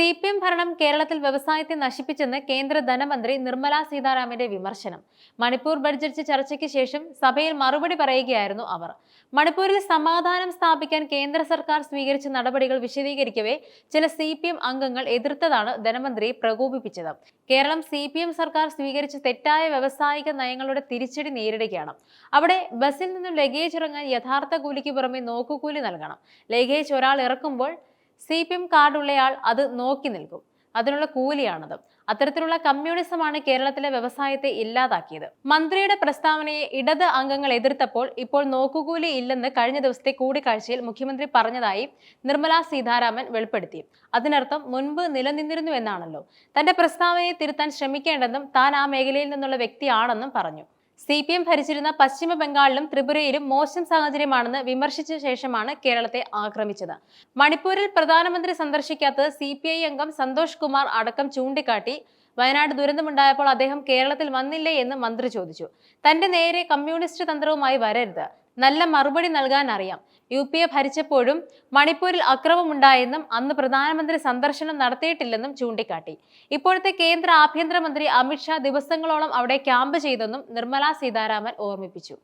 C P M ഭരണം കേരളത്തിൽ വ്യവസായത്തെ നശിപ്പിച്ചെന്ന് കേന്ദ്ര ധനമന്ത്രി നിർമ്മല സീതാരാമന്റെ വിമർശനം. മണിപ്പൂർ ബഡ്ജറ്റ് ചർച്ചയ്ക്ക് ശേഷം സഭയിൽ മറുപടി പറയുകയായിരുന്നു അവർ. മണിപ്പൂരിൽ സമാധാനം സ്ഥാപിക്കാൻ കേന്ദ്ര സർക്കാർ സ്വീകരിച്ച നടപടികൾ വിശദീകരിക്കവേ ചില സി അംഗങ്ങൾ എതിർത്തതാണ് ധനമന്ത്രിയെ പ്രകോപിപ്പിച്ചത്. കേരളം സി സർക്കാർ സ്വീകരിച്ച തെറ്റായ വ്യവസായിക നയങ്ങളുടെ തിരിച്ചടി നേരിടുകയാണ്. അവിടെ ബസ്സിൽ നിന്നും ലഗേജ് ഇറങ്ങാൻ യഥാർത്ഥ കൂലിക്ക് പുറമെ നോക്കുകൂലി നൽകണം. ലഗേജ് ഒരാൾ ഇറക്കുമ്പോൾ സി പി എം കാർഡുള്ളയാൾ അത് നോക്കി നിൽക്കും. അതിനുള്ള കൂലിയാണത്. അത്തരത്തിലുള്ള കമ്മ്യൂണിസമാണ് കേരളത്തിലെ വ്യവസായത്തെ ഇല്ലാതാക്കിയത്. മന്ത്രിയുടെ പ്രസ്താവനയെ ഇടത് അംഗങ്ങൾ എതിർത്തപ്പോൾ ഇപ്പോൾ നോക്കുകൂലി ഇല്ലെന്ന് കഴിഞ്ഞ ദിവസത്തെ കൂടിക്കാഴ്ചയിൽ മുഖ്യമന്ത്രി പറഞ്ഞതായി നിർമ്മല സീതാരാമൻ വെളിപ്പെടുത്തി. അതിനർത്ഥം മുൻപ് നിലനിന്നിരുന്നു എന്നാണല്ലോ. തന്റെ പ്രസ്താവനയെ തിരുത്താൻ ശ്രമിക്കേണ്ടെന്നും താൻ ആ മേഖലയിൽ നിന്നുള്ള വ്യക്തിയാണെന്നും പറഞ്ഞു. സി പി എം ഭരിച്ചിരുന്ന പശ്ചിമ ബംഗാളിലും ത്രിപുരയിലും മോശം സാഹചര്യമാണെന്ന് വിമർശിച്ച ശേഷമാണ് കേരളത്തെ ആക്രമിച്ചത്. മണിപ്പൂരിൽ പ്രധാനമന്ത്രി സന്ദർശിക്കാത്തത് സി പി ഐ അംഗം സന്തോഷ് കുമാർ അടക്കം ചൂണ്ടിക്കാട്ടി വയനാട് ദുരന്തമുണ്ടായപ്പോൾ അദ്ദേഹം കേരളത്തിൽ വന്നില്ലേ എന്ന് മന്ത്രി ചോദിച്ചു. തന്റെ നേരെ കമ്മ്യൂണിസ്റ്റ് തന്ത്രവുമായി വരരുത്. നല്ല മറുപടി നൽകാൻ അറിയാം. യു പി എ ഭരിച്ചപ്പോഴും മണിപ്പൂരിൽ അക്രമമുണ്ടായെന്നും അന്ന് പ്രധാനമന്ത്രി സന്ദർശനം നടത്തിയിട്ടില്ലെന്നും ചൂണ്ടിക്കാട്ടി. ഇപ്പോഴത്തെ കേന്ദ്ര ആഭ്യന്തരമന്ത്രി അമിത്ഷാ ദിവസങ്ങളോളം അവിടെ ക്യാമ്പ് ചെയ്തെന്നും നിർമ്മലാ സീതാരാമൻ ഓർമ്മിപ്പിച്ചു.